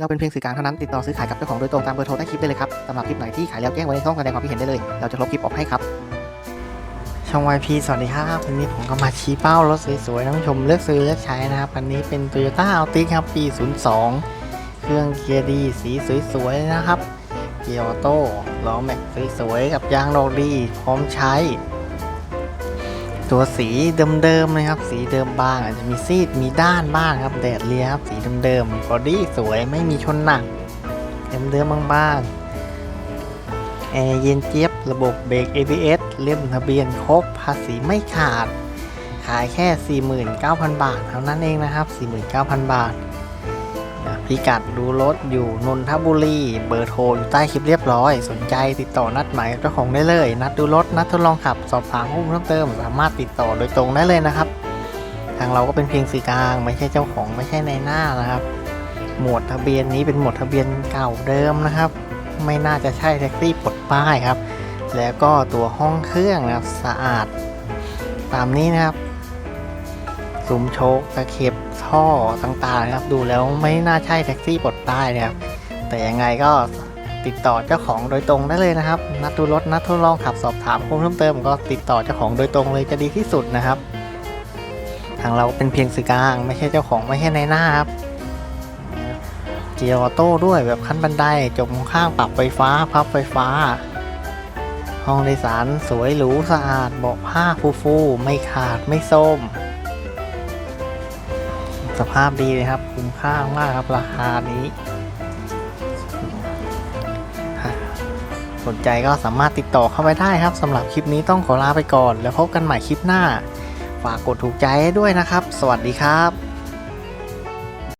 เราเป็นเพียงสื่อกลางเท่านั้นติดต่อซื้อขายกับเจ้าของโดยตรงตามเบอร์โทรใต้คลิปได้เลยครับสำหรับคลิปไหนที่ขายแล้วแจ้งไว้ในช่องแสดงความคิดเห็นได้เลย เราจะลบคลิปออกให้ครับ ช่อง YP สวัสดีครับวันนี้ผมก็มาชี้เป้ารถสวยๆท่านผู้ชมเลือกซื้อเลือกใช้นะครับอันนี้เป็น Toyota Altis ครับปี 02 เครื่องเกียร์ดีสีสวยๆนะครับเกียร์ออโต้ล้อแม็กสวยๆกับยางดอกดีพร้อมใช้ ตัวสีเดิมๆนะครับ สีเดิมบ้าง อาจจะมีซีดมีด้านบ้างครับ แดดเลียครับสีเดิมๆบอดี้สวยไม่มีชนหนักเดิมๆบ้างๆแอร์เย็นเจี๊ยบระบบเบรก ABS เล่มทะเบียนครบภาษีไม่ขาด ขายแค่ 49,000 บาทเท่านั้นเองนะครับ 49,000 บาท พิกัดดูรถอยู่นนทบุรี เบอร์โทรอยู่ใต้คลิปเรียบร้อย สนใจติดต่อนัดหมายเจ้าของได้เลย นัดดูรถ นัดทดลองขับ สอบถามข้อมูลเพิ่มเติม สามารถติดต่อโดยตรงได้เลยนะครับ ทางเราก็เป็นเพียงสื่อกลาง ไม่ใช่เจ้าของไม่ใช่ในหน้านะครับ หมวดทะเบียนนี้เป็นหมวดทะเบียนเก่าเดิมนะครับ ไม่น่าจะใช่แท็กซี่ปลดป้ายครับ แล้วก็ตัวห้องเครื่องนะครับสะอาด ตามนี้นะครับ ซุ้มโชคตะเข็บท่อต่างๆนะครับ ดูแล้วไม่น่าใช่แท็กซี่ปลดป้ายนะครับ แต่ยังไงก็ติดต่อเจ้าของโดยตรงได้เลยนะครับ นัดดูรถนัดทดลองขับสอบถามข้อมูลเพิ่มเติมก็ติดต่อเจ้าของโดยตรงเลยจะดีที่สุดนะครับ ทางเราเป็นเพียงสื่อกลางไม่ใช่เจ้าของไม่ใช่ในหน้าครับเกียร์ออโต้ด้วยแบบขั้นบันไดจบข้างปรับไฟฟ้าพับไฟฟ้า ห้องโดยสารสวยหรูสะอาดเบาะผ้าฟูๆไม่ขาดไม่ส้ม สภาพดีเลยครับ คุ้มค่ามากครับราคานี้ สนใจก็สามารถติดต่อเข้าไปได้ครับสำหรับคลิปนี้ต้องขอลาไปก่อน แล้วพบกันใหม่คลิปหน้า ฝากกดถูกใจด้วยนะครับ สวัสดีครับ